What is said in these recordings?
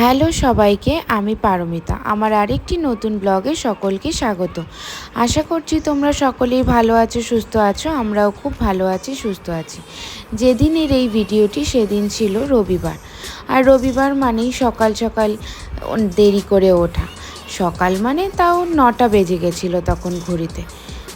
Hello সবাইকে, আমি পারমিতা। আমার আরেকটি নতুন ব্লগে সকলকে স্বাগত। আশা করছি তোমরা সকলেই ভালো আছো, সুস্থ আছো, আমরাও খুব ভালো আছি, সুস্থ আছি। যেদিনের এই ভিডিওটি সেদিন ছিল রবিবার। আর রবিবার মানেই সকাল সকাল দেরি করে ওঠা। সকাল মানে তাও নটা বেজে গেছিল তখন ঘড়িতে।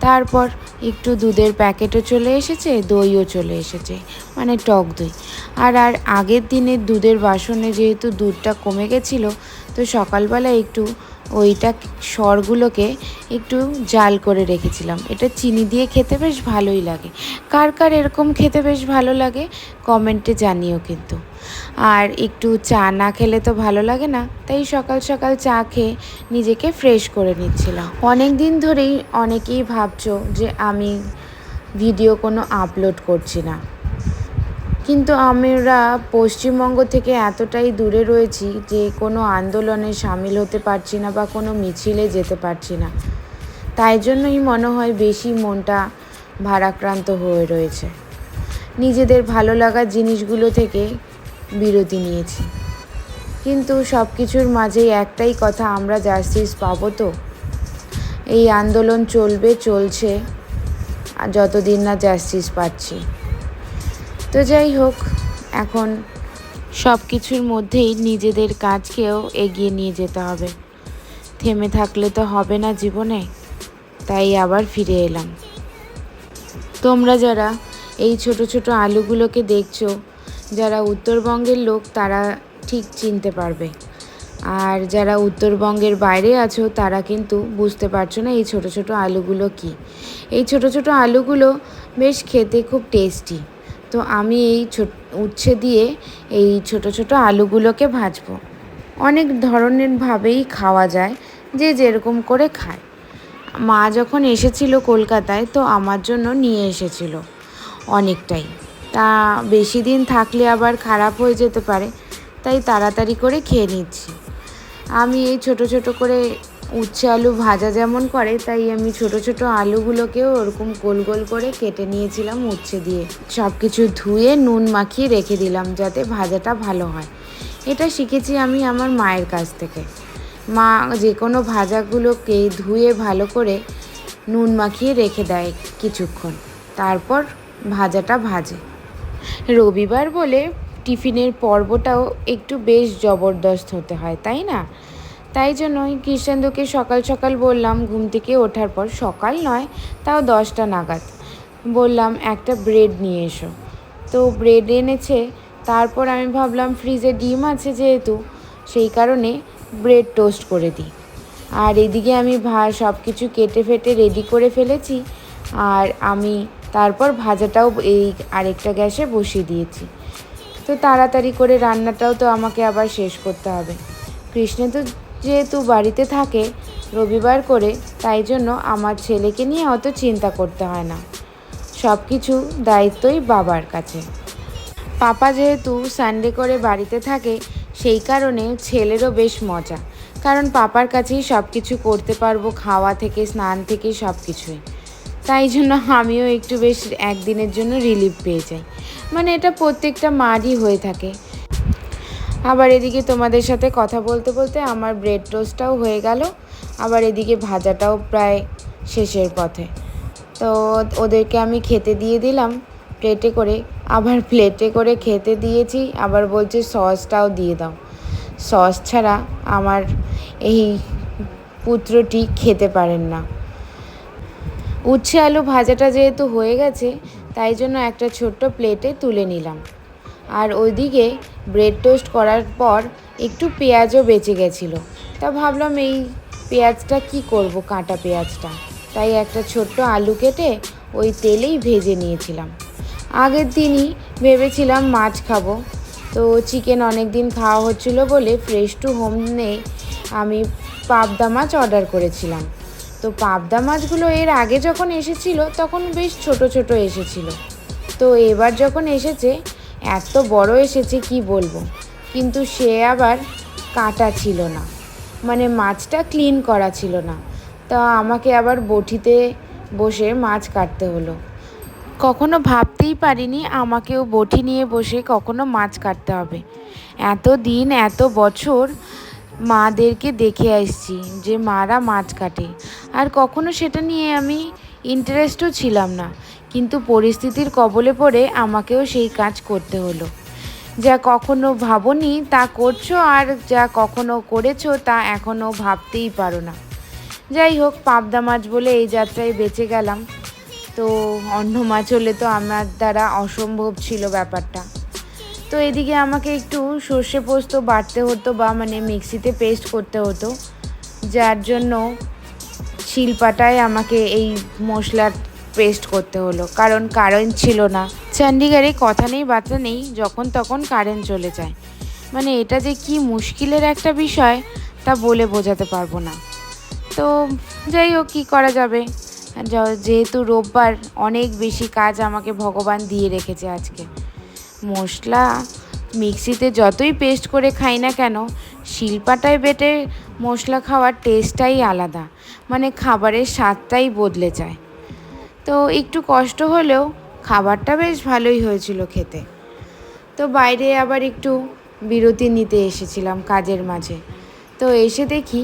তারপর একটু দুধের প্যাকেটও চলে এসেছে, দইও চলে এসেছে মানে টক দই। আর আর আগের দিনের দুধের বাসনে যেহেতু দুধটা কমে গেছিল, তো সকালবেলা একটু ওইটা সরগুলোকে একটু জাল করে রেখেছিলাম। এটা চিনি দিয়ে খেতে বেশ ভালোই লাগে। কার কার এরকম খেতে বেশ ভালো লাগে, কমেন্টে জানিও কিন্তু। আর একটু চা না খেলে তো ভালো লাগে না, তাই সকাল সকাল চা খেয়ে নিজেকে ফ্রেশ করে নিচ্ছিলাম। অনেক দিন ধরেই অনেকেই ভাবছ যে আমি ভিডিও কোনো আপলোড করছি না। কিন্তু আমরা পশ্চিমবঙ্গ থেকে এতটাই দূরে রয়েছি যে কোনো আন্দোলনে সামিল হতে পারছি না বা কোনো মিছিলে যেতে পারছি না। তাই জন্যই মনে হয় বেশি মনটা ভারাক্রান্ত হয়ে রয়েছে। নিজেদের ভালো লাগার জিনিসগুলো থেকে বিরতি নিয়েছি। কিন্তু সব কিছুর মাঝেই একটাই কথা আমরা জাস্টিস পাবো তো। এই আন্দোলন চলবে, চলছে যতদিন না জাস্টিস পাচ্ছি। তো যাই হোক, এখন সব কিছুর মধ্যেই নিজেদের কাজকেও এগিয়ে নিয়ে যেতে হবে। থেমে থাকলে তো হবে না জীবনে, তাই আবার ফিরে এলাম। তোমরা যারা এই ছোট ছোট আলুগুলোকে দেখছ, যারা উত্তরবঙ্গের লোক, তারা ঠিক চিনতে পারবে। আর যারা উত্তরবঙ্গের বাইরে আছো, তারা কিন্তু বুঝতে পারছ না এই ছোট ছোট আলুগুলো কি। এই ছোট ছোট আলুগুলো বেশ খেতে খুব টেস্টি। তো আমি এই ছোট, উচ্ছে দিয়ে এই ছোট ছোট আলুগুলোকে ভাজবো। অনেক ধরনের ভাবেই খাওয়া যায়, যে যেরকম করে খায়। মা যখন এসেছিল কলকাতায়, তো আমার জন্য নিয়ে এসেছিল অনেকটাই। তা বেশি দিন থাকলে আবার খারাপ হয়ে যেতে পারে, তাই তাড়াতাড়ি করে খেয়ে নিচ্ছি। আমি এই ছোট ছোট করে উচ্ছে আলু ভাজা যেমন করে, তাই আমি ছোট ছোট আলুগুলোকেও ওরকম গোল গোল করে কেটে নিয়েছিলাম উচ্ছে দিয়ে। সব কিছু ধুয়ে নুন মাখিয়ে রেখে দিলাম যাতে ভাজাটা ভালো হয়। এটা শিখেছি আমি আমার মায়ের কাছ থেকে। মা যে কোনো ভাজাগুলোকে ধুয়ে ভালো করে নুন মাখিয়ে রেখে দেয় কিছুক্ষণ। তারপর ভাজাটা ভাজে। রবিবার বলে টিফিনের পর্বটাও একটু বেশ জবরদস্ত হতে হয়, তাই না? তাই জন্যই কৃষ্ণেন্দুকে সকাল সকাল বললাম, ঘুম থেকে ওঠার পর সকাল নয়, তাও দশটা নাগাদ। বললাম, একটা ব্রেড নিয়ে এসো। তো ব্রেড এনেছে, তারপর আমি ভাবলাম, ফ্রিজে ডিম আছে যেহেতু, সেই কারণে ব্রেড টোস্ট করে দিই। আর এদিকে আমি ভা সব কিছু কেটে ফেটে রেডি করে ফেলেছি, আর আমি তারপর ভাজাটাও এই আরেকটা গ্যাসে বসিয়ে দিয়েছি। তো তাড়াতাড়ি করে রান্নাটাও তো আমাকে আবার শেষ করতে হবে। কৃষ্ণে তো যেহেতু বাড়িতে থাকে রবিবার করে, তাই জন্য আমার ছেলেকে নিয়ে অত চিন্তা করতে হয় না। সব কিছু দায়িত্বই বাবার কাছে। পাপা যেহেতু সানডে করে বাড়িতে থাকে, সেই কারণে ছেলেরও বেশ মজা। কারণ পাপার কাছেই সব কিছু করতে পারব, খাওয়া থেকে, স্নান থেকে সব কিছুই। তাই জন্য আমিও একটু বেশ একদিনের জন্য রিলিফ পেয়ে যাই। মানে এটা প্রত্যেকটা মারই হয়ে থাকে। আবার এদিকে তোমাদের সাথে কথা বলতে বলতে আমার ব্রেড টোস্টটাও হয়ে গেল। আবার এদিকে ভাজাটাও প্রায় শেষের পথে। তো ওদেরকে আমি খেতে দিয়ে দিলাম, প্লেটে করে। আবার প্লেটে করে খেতে দিয়েছি, আবার বলছে সসটাও দিয়ে দাও। সস ছাড়া আমার এই পুত্রটি খেতে পারেন না। উচ্ছে আলু ভাজাটা যেহেতু হয়ে গেছে, তাই জন্য একটা ছোট্ট প্লেটে তুলে নিলাম। আর ওইদিকে ব্রেড টোস্ট করার পর একটু পেঁয়াজও বেঁচে গেছিল। তা ভাবলাম এই পেঁয়াজটা কি করব, কাঁটা পেঁয়াজটা? তাই একটা ছোট্ট আলু কেটে ওই তেলেই ভেজে নিয়েছিলাম। আগের দিনই ভেবেছিলাম মাছ খাব। তো চিকেন অনেক দিন খাওয়া হচ্ছিল বলে ফ্রেশ টু হোম নেই আমি পাবদা মাছ অর্ডার করেছিলাম। তো পাবদা মাছগুলো এর আগে যখন এসেছিল তখন বেশ ছোট ছোট এসেছিল। তো এবার যখন এসেছে এত বড় এসেছে কি বলব? কিন্তু সে আবার কাটা ছিল না। মানে মাছটা ক্লিন করা ছিল না। তা আমাকে আবার বটিতে বসে মাছ কাটতে হলো। কখনো ভাবতেই পারিনি আমাকেও বটি নিয়ে বসে কখনো মাছ কাটতে হবে। এত দিন এত বছর মাদেরকে দেখে আসছি যে মারা মাছ কাটে। আর কখনো সেটা নিয়ে আমি ইন্টারেস্টও ছিলাম না। কিন্তু পরিস্থিতির কবলে পড়ে আমাকেও সেই কাজ করতে হলো। যা কখনো ভাবনি তা করছ আর যা কখনো করেছ তা এখনও ভাবতেই পারো না। যাই হোক, পাবদা মাছ বলে এই যাত্রায় বেঁচে গেলাম। তো অন্য মাছ হলে তো আমার দ্বারা অসম্ভব ছিল ব্যাপারটা। তো এদিকে আমাকে একটু সর্ষে পোস্ত বাটতে হতো বা মানে মিক্সিতে পেস্ট করতে হতো। যার জন্য শিলপাটায় আমাকে এই মশলার পেস্ট করতে হলো, কারণ কারেন্ট ছিল না। চণ্ডীগড়ে কথা নেই, বার্তা নেই, যখন তখন কারেন্ট চলে যায়। মানে এটা যে কি মুশকিলের একটা বিষয়, তা বলে বোঝাতে পারব না। তো যাই হোক, কী করা যাবে? যেহেতু রোববার অনেক বেশি কাজ আমাকে ভগবান দিয়ে রেখেছে আজকে। মশলা মিক্সিতে যতই পেস্ট করে খাই না কেন শিলপাটায় বেটে মশলা খাওয়ার টেস্টটাই আলাদা। মানে খাবারের স্বাদটাই বদলে যায়। তো একটু কষ্ট হলেও খাবারটা বেশ ভালোই হয়েছিল খেতে। তো বাইরে আবার একটু বিরতি নিতে এসেছিলাম কাজের মাঝে। তো এসে দেখি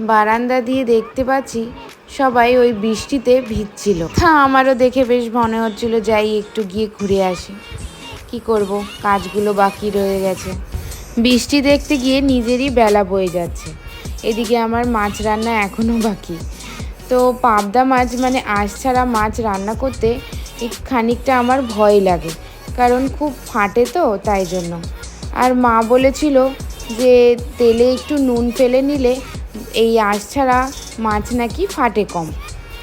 বারান্দা দিয়ে দেখতে পাচ্ছি সবাই ওই বৃষ্টিতে ভিজছিল। তা আমারও দেখে বেশ মনে হচ্ছিল যাই একটু গিয়ে ঘুরে আসি। কি করব? কাজগুলো বাকি রয়ে গেছে। বৃষ্টি দেখতে গিয়ে নিজেরই বেলা বয়ে যাচ্ছে। এদিকে আমার মাছ রান্না এখনও বাকি। তো পাবদা মাছ মানে আঁশ ছাড়া মাছ রান্না করতে খানিকটা আমার ভয় লাগে। কারণ খুব ফাটে তো তাই জন্য। আর মা বলেছিল যে তেলে একটু নুন ফেলে নিলে এই আঁশ ছাড়া মাছ নাকি ফাটে কম।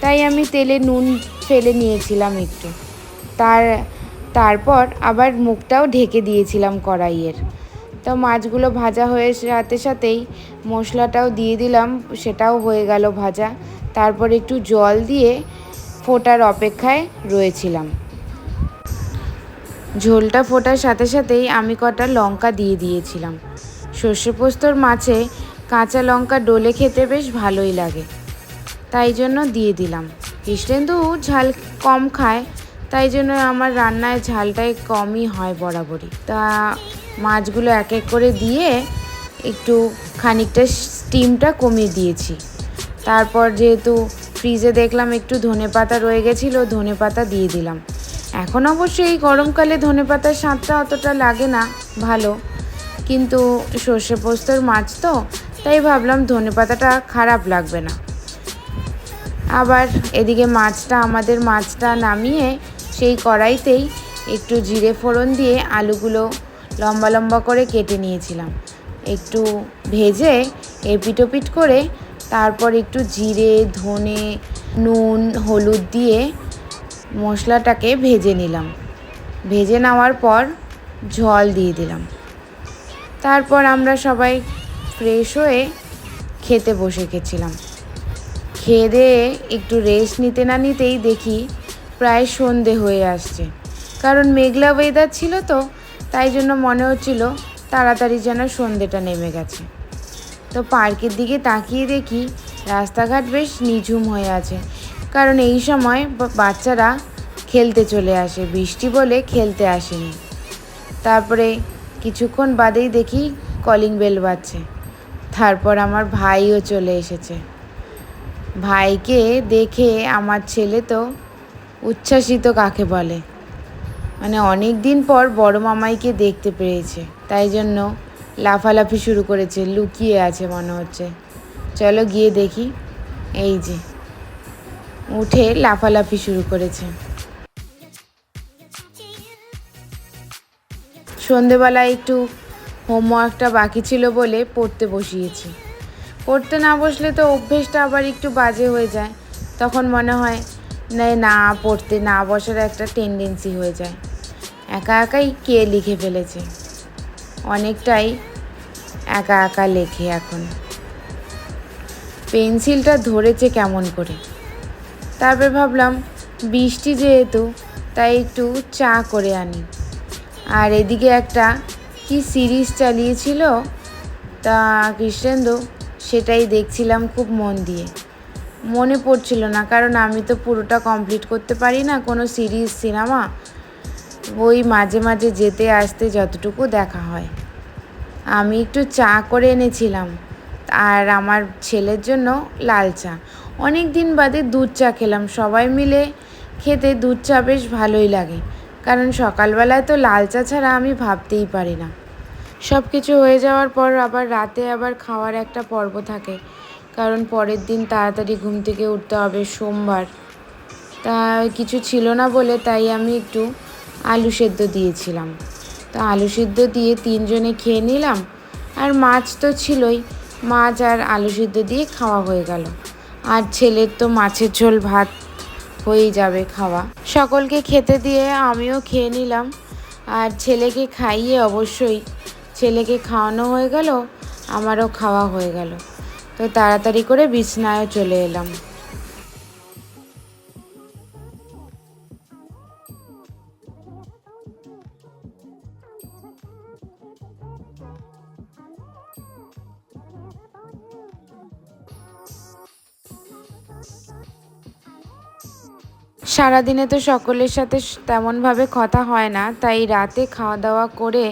তাই আমি তেলে নুন ফেলে নিয়েছিলাম একটু। তার, তারপর আবার মুখটাও ঢেকে দিয়েছিলাম কড়াইয়ের। তো মাছগুলো ভাজা হয়ে সাথে সাথেই মশলাটাও দিয়ে দিলাম, সেটাও হয়ে গেল ভাজা। তারপর একটু জল দিয়ে ফোটার অপেক্ষায় রয়েছিলাম। ঝোলটা ফোটার সাথে সাথেই আমি কটা লঙ্কা দিয়ে দিয়েছিলাম। সর্ষে পোস্তর মাছে কাঁচা লঙ্কা ডলে খেতে বেশ ভালোই লাগে, তাই জন্য দিয়ে দিলাম। কৃষ্ণেন্দু ঝাল কম খায়, তাই জন্য আমার রান্নায় ঝালটাই কমই হয় বরাবরই। তা মাছগুলো এক এক করে দিয়ে একটু খানিকটা স্টিমটা কমিয়ে দিয়েছি। তারপর যেহেতু ফ্রিজে দেখলাম একটু ধনে পাতা রয়ে গেছিল, ধনে পাতা দিয়ে দিলাম। এখন অবশ্য এই গরমকালে ধনে পাতার স্বাদটা অতটা লাগে না, ভালো। কিন্তু সর্ষে পোস্তর মাছ তো, তাই ভাবলাম ধনে পাতাটা খারাপ লাগবে না। আবার এদিকে মাছটা, আমাদের মাছটা নামিয়ে সেই কড়াইতেই একটু জিরে ফোড়ন দিয়ে আলুগুলো লম্বা লম্বা করে কেটে নিয়েছিলাম। একটু ভেজে এপিটোপিট করে তারপর একটু জিরে, ধনে, নুন, হলুদ দিয়ে মশলাটাকে ভেজে নিলাম। ভেজে নেওয়ার পর জল দিয়ে দিলাম। তারপর আমরা সবাই ফ্রেশ হয়ে খেতে বসে গেছিলাম। খেয়ে একটু রেস্ট নিতে না নিতেই দেখি প্রায় সন্ধে হয়ে আসছে। কারণ মেঘলা ওয়েদার ছিল তো তাই জন্য মনে হচ্ছিল তাড়াতাড়ি যেন সন্ধেটা নেমে গেছে। তো পার্কের দিকে তাকিয়ে দেখি রাস্তাঘাট বেশ নিঝুম হয়ে আছে। কারণ এই সময় বাচ্চারা খেলতে চলে আসে, বৃষ্টি বলে খেলতে আসেনি। তারপরে কিছুক্ষণ বাদেই দেখি কলিং বেল বাজছে। তারপর আমার ভাইও চলে এসেছে। ভাইকে দেখে আমার ছেলে তো উচ্ছ্বাসিত কাকে বলে। মানে অনেক দিন পর বড় মামাইকে দেখতে পেয়েছে। তাই জন্য লাফালাফি শুরু করেছে, লুকিয়ে আছে মনে হচ্ছে। চলো গিয়ে দেখি। এই যে, উঠে লাফালাফি শুরু করেছে। সন্ধেবেলা একটু হোমওয়ার্কটা বাকি ছিল বলে পড়তে বসিয়েছি। পড়তে না বসলে তো অভ্যেসটা আবার একটু বাজে হয়ে যায়। তখন মনে হয়, না পড়তে না বসার একটা টেন্ডেন্সি হয়ে যায়। একা একাই কে লিখে ফেলেছে? অনেকটাই একা একা লেখে এখন। পেন্সিলটা ধরেছে কেমন করে? তারপর ভাবলাম, বৃষ্টি যেহেতু, তাই একটু চা করে আনি। আর এদিকে একটা কি সিরিজ চালিয়েছিল? তা কৃষ্ণেন্দু, সেটাই দেখছিলাম খুব মন দিয়ে। মনে পড়ছিল না, কারণ আমি তো পুরোটা কমপ্লিট করতে পারি না, কোনো সিরিজ, সিনেমা ওই মাঝে মাঝে যেতে আসতে যতটুকু দেখা হয়। আমি একটু চা করে এনেছিলাম। আর আমার ছেলের জন্য লাল চা। অনেক দিন বাদে দুধ চা খেলাম। সবাই মিলে খেতে দুধ চা বেশ ভালোই লাগে। কারণ সকালবেলায় তো লাল চা ছাড়া আমি ভাবতেই পারি না। সব কিছু হয়ে যাওয়ার পর আবার রাতে আবার খাওয়ার একটা পর্ব থাকে। কারণ পরের দিন তাড়াতাড়ি ঘুম থেকে উঠতে হবে সোমবার। তা কিছু ছিল না বলে তাই আমি একটু আলু সেদ্ধ দিয়েছিলাম। তো আলু সেদ্ধ দিয়ে তিনজনে খেয়ে নিলাম। আর মাছ তো ছিলই, মাছ আর আলু সেদ্ধ দিয়ে খাওয়া হয়ে গেল। আর ছেলের তো মাছের ঝোল ভাত হয়েই যাবে খাওয়া। সকলকে খেতে দিয়ে আমিও খেয়ে নিলাম। আর ছেলেকে খাইয়ে অবশ্যই, ছেলেকে খাওয়ানো হয়ে গেল, আমারও খাওয়া হয়ে গেল। তো তাড়াতাড়ি করে বিছনায়ও চলে এলাম। সারাদিনে তো সকলের সাথে তেমনভাবে কথা হয় না, তাই রাতে খাওয়া দাওয়া করে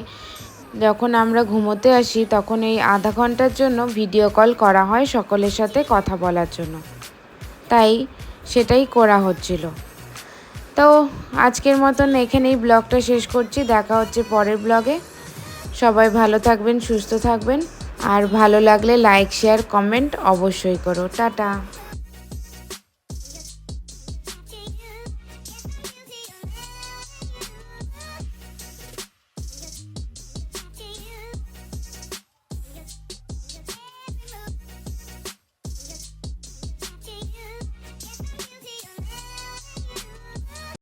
যখন আমরা ঘুমোতে আসি, তখন এই আধা ঘণ্টার জন্য ভিডিও কল করা হয় সকলের সাথে কথা বলার জন্য। তাই সেটাই করা হচ্ছিল। তো আজকের মতন এখানেই ব্লগটা শেষ করছি, দেখা হচ্ছে পরের ব্লগে। সবাই ভালো থাকবেন, সুস্থ থাকবেন, আর ভালো লাগলে লাইক, শেয়ার, কমেন্ট অবশ্যই করো। টাটা।